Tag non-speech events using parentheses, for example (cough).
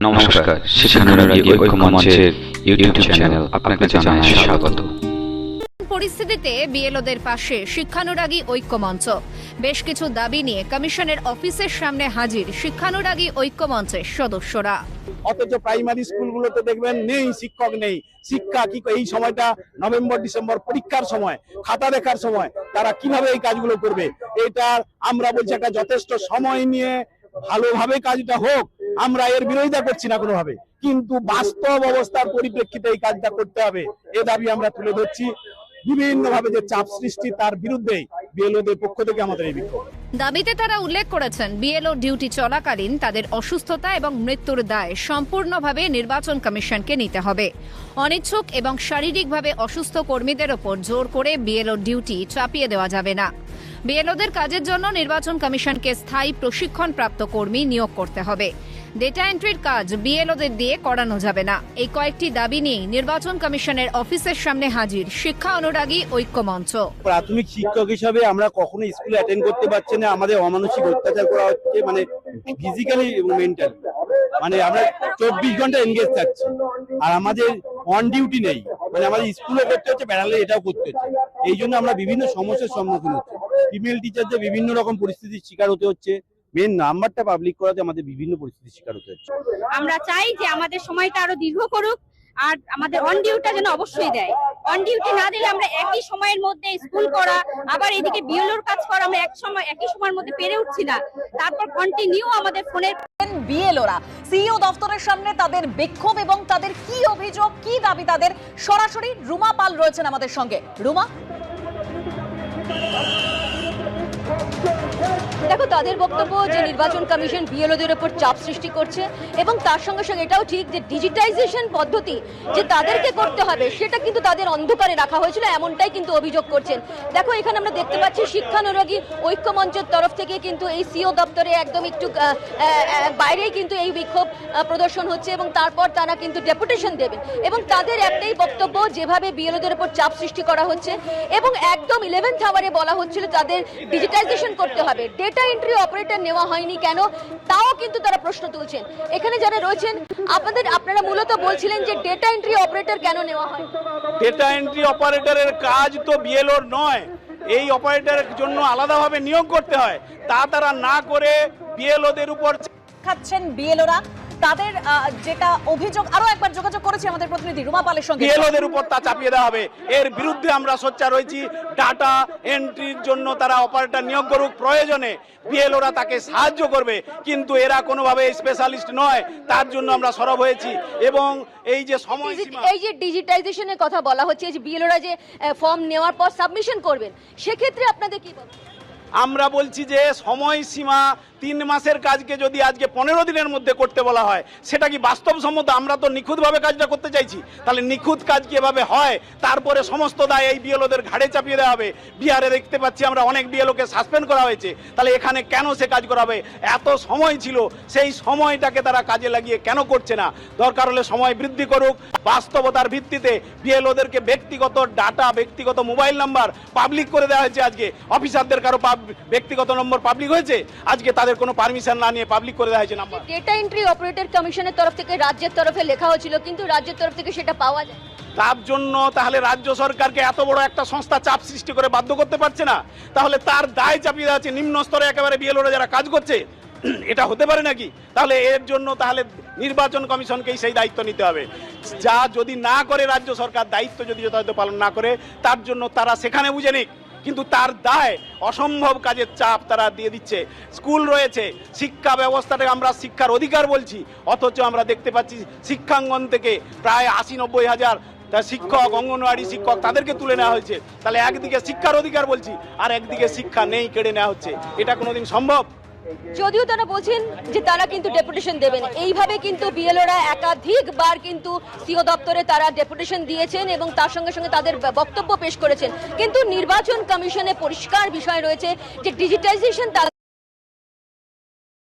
নমস্কার শিক্ষানুরাগী ঐক্য মঞ্চের ইউটিউব চ্যানেল। আপনাকে জানাই স্বাগত। পরিস্থিতিতে বিএলওদের পাশে শিক্ষানুরাগী ঐক্য মঞ্চ বেশ কিছু দাবি নিয়ে কমিশনের অফিসের সামনে হাজির শিক্ষানুরাগী ঐক্য মঞ্চের সদস্যরা। অথচ প্রাইমারি স্কুলগুলোতে দেখবেন নেই শিক্ষক নেই। শিক্ষা কি এই সময়টা নভেম্বর ডিসেম্বর পরীক্ষার সময় খাতা দেখার সময় তারা কীভাবে এই কাজগুলো করবে? এটার আমরা বলছি একটা যথেষ্ট সময় নিয়ে ভালোভাবে কাজটা হোক আমরা এর বিরোধিতা করছি না কোনোভাবে। কিন্তু বাস্তব অবস্থার পরিপ্রেক্ষিতে এই কাজটা করতে হবে। এ দাবি আমরা তুলে ধরছি। বিভিন্ন ভাবে যে চাপ সৃষ্টি তার বিরুদ্ধেই বিএলওদের পক্ষ থেকে আমাদের এই বিক্ষোভ। দাবিতে তারা উল্লেখ করেছেন, বিএলও ডিউটি চলাকালীন তাদের অসুস্থতা এবং মৃত্যুর দায় সম্পূর্ণভাবে নির্বাচন কমিশনকে নিতে হবে। অনিচ্ছুক এবং শারীরিকভাবে অসুস্থ কর্মীদের ওপর জোর করে বিএলও ডিউটি চাপিয়ে দেওয়া যাবে না। বিএলওদের কাজের জন্য নির্বাচন কমিশনকে স্থায়ী প্রশিক্ষণপ্রাপ্ত কর্মী নিয়োগ করতে হবে। ডেটা এন্ট্রির কাজ বিএলওদের দিয়ে করানো যাবে না। এই কয়েকটি দাবি নিয়ে নির্বাচন কমিশনের অফিসের সামনে হাজির শিক্ষা অনুরাগী ঐক্য মঞ্চ প্রাথমিক শিক্ষক হিসাবে আমরা কখনো স্কুল অ্যাটেন্ড করতে পারছি না। আমাদের অমানসিক অত্যাচার করা হচ্ছে মানে ফিজিক্যালি এবং মেন্টালি মানে আমরা চব্বিশ ঘণ্টা এনগেজ থাকছি। আর আমাদের অন ডিউটি নেই। মানে আমাদের স্কুলে করতে হচ্ছে প্যারালে এটাও করতে হচ্ছে। এই জন্য আমরা বিভিন্ন সমস্যার সম্মুখীন হচ্ছি। ফিমেল টিচারদের বিভিন্ন রকম পরিস্থিতির শিকার হতে হচ্ছে। মেন নাম্বারটা পাবলিক করাতে আমাদের বিভিন্ন পরিস্থিতির শিকার হতে হচ্ছে। আমরা চাই যে আমাদের সময়টা আরও দীর্ঘ করুক আর আমাদের অন ডিউটিটা যেন অবশ্যই দেয়। অন ডিউটি না দিলে আমরা একই সময়ের মধ্যে স্কুল করা আবার এদিকে বিএলওর কাজ করা আমরা এক সময় একই সময়ের মধ্যে পেরে উঠছি না। তারপর কন্টিনিউ আমাদের ফোনের বিএলওরা সিইও দফতরের সামনে তাদের বিক্ষোভ এবং তাদের কি অভিযোগ কি দাবি তাদের? সরাসরি রুমা পাল রয়েছেন আমাদের সঙ্গে। রুমা? দেখো তাদের বক্তব্য যে নির্বাচন কমিশন বিএলওদের উপর চাপ সৃষ্টি করছে এবং তার সঙ্গে সঙ্গে এটাও ঠিক যে ডিজিটাইজেশন পদ্ধতি যে তাদেরকে করতে হবে সেটা কিন্তু তাদের অন্ধকারে রাখা হয়েছিল এমনটাই কিন্তু অভিযোগ করছেন। দেখো এখানে আমরা দেখতে পাচ্ছি শিক্ষানুরাগী ঐক্য মঞ্চের তরফ থেকে কিন্তু এই সিও দপ্তরে একদম একটু বাইরেই কিন্তু এই বিক্ষোভ প্রদর্শন হচ্ছে এবং তারপর তারা কিন্তু ডেপুটেশন দেবেন এবং তাদের একটাই বক্তব্য যেভাবে বিএলওদের উপর চাপ সৃষ্টি করা হচ্ছে এবং একদম ইলেভেন্থ আওয়ারে বলা হচ্ছিল তাদের ডিজিটাইজেশন করতে হবে। ডেটা এন্ট্রি অপারেটর নেওয়া হয়নি কেন? তাও কিন্তু তারা প্রশ্ন তুলছেন। এখানে যারা রয়েছেন আপনাদের আপনারা মূলত বলছিলেন যে ডেটা এন্ট্রি অপারেটর কেন নেওয়া হয়? ডেটা এন্ট্রি অপারেটরের কাজ তো বিএলওর নয়। এই অপারেটরের জন্য আলাদাভাবে নিয়োগ করতে হয়। তা তারা না করে বিএলওদের উপর খাচ্ছেন বিএলওরা তাদের যেটা অভিযোগ আরও একবার যোগাযোগ করেছি আমাদের প্রতিনিধি রুমা পালের সঙ্গে। বিএলওদের উপর তা চাপিয়ে দেওয়া হবে। এর বিরুদ্ধে আমরা সোচ্চার রয়েছি ডাটা এন্ট্রির জন্য তারা অপারেটর নিয়োগ করুক প্রয়োজনে। বিএলওরা তাকে সাহায্য করবে। কিন্তু এরা কোনোভাবে স্পেশালিস্ট নয়। তার জন্য আমরা সরব হয়েছি। এবং এই যে সময় সীমা এই যে ডিজিটাইজেশনের কথা বলা হচ্ছে যে বিএলওরা যে ফর্ম নেওয়ার পর সাবমিশন করবেন সেক্ষেত্রে আপনাদের কি বলবেন? আমরা বলছি যে সময়সীমা তিন মাসের কাজকে যদি আজকে পনেরো দিনের মধ্যে করতে বলা হয়, সেটা কি বাস্তবসম্মত? আমরা তো নিখুঁতভাবে কাজটা করতে চাইছি। তাহলে নিখুঁত কাজ কীভাবে হয়? তারপরে সমস্ত দায় এই বিএলওদের ঘাড়ে চাপিয়ে দেওয়া হবে। বিহারে দেখতে পাচ্ছি আমরা অনেক বিএলওকে সাসপেন্ড করা হয়েছে। তাহলে এখানে কেন সে কাজ করা হবে? এত সময় ছিল, সেই সময়টাকে তারা কাজে লাগিয়ে কেন করছে না? দরকার হলে সময় বৃদ্ধি করুক। বাস্তবতার ভিত্তিতে বিএলওদেরকে ব্যক্তিগত ডাটা, ব্যক্তিগত মোবাইল নাম্বার পাবলিক করে দেওয়া হয়েছে আজকে। অফিসারদের কারও ব্যক্তিগত নম্বর পাবলিক হয়েছে? আজকে তাদের কোনো পারমিশন না নিয়ে পাবলিক করে দেওয়া হয়েছে নাম্বার ডেটা এন্ট্রি অপারেটর কমিশনের তরফ থেকে রাজ্যের তরফে লেখা হয়েছিল কিন্তু রাজ্যের তরফ থেকে সেটা পাওয়া যায়। তার জন্য তাহলে রাজ্য সরকারকে এত বড় একটা সংস্থা চাপ সৃষ্টি করে বাধ্য করতে পারছে না? তাহলে তার দায় চাপিয়ে দেওয়া হচ্ছে নিম্ন স্তরে একেবারে বিএলওরা যারা কাজ করছে (clears throat) এটা হতে পারে নাকি? তাহলে এর জন্য তাহলে নির্বাচন কমিশনকেই সেই দায়িত্ব নিতে হবে। যা যদি না করে রাজ্য সরকার দায়িত্ব যদি যথাযথ পালন না করে তার জন্য তারা সেখানে বুঝে নিক। কিন্তু তার দায়, অসম্ভব কাজের চাপ তারা দিয়ে দিচ্ছে। স্কুল রয়েছে, শিক্ষা ব্যবস্থাটাকে আমরা শিক্ষার অধিকার বলছি, অথচ আমরা দেখতে পাচ্ছি শিক্ষাঙ্গন থেকে প্রায় আশি নব্বই হাজার শিক্ষক, অঙ্গনওয়াড়ি শিক্ষক তাদেরকে তুলে নেওয়া হয়েছে। তাহলে একদিকে শিক্ষার অধিকার বলছি, আর একদিকে শিক্ষা নেই কেড়ে নেওয়া হচ্ছে। এটা কোনোদিন সম্ভব? যদিও তারা বলছেন যে তারা কিন্তু ডেপুটেশন দেবেন। এইভাবে কিন্তু বিএলওরা একাধিকবার কিন্তু সিও দপ্তরে তারা ডেপুটেশন দিয়েছেন এবং তার সঙ্গে সঙ্গে তাদের বক্তব্য পেশ করেছেন। কিন্তু নির্বাচন কমিশনে পরিষ্কার বিষয় রয়েছে যে ডিজিটাইজেশন